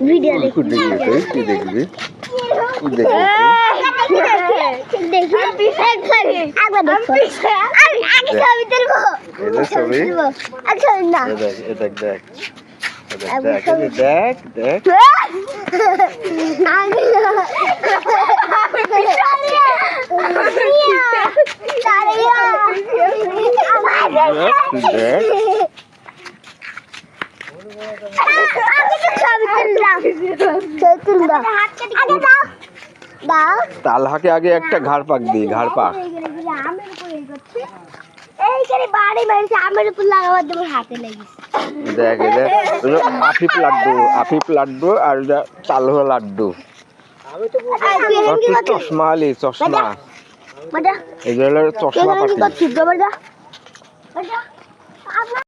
Video দেখবি? দেখবি দেখ। দেখ দেখ দেখ। তালহাকে আগে একটা ঘাড় পাক দি ঘাড় পাক দেখ আফিফ লাড্ডু আফিফ লাড্ডু আর চালহা লাড্ডু। চশমা আলি চশমা। এই চশমা 我说，爸爸。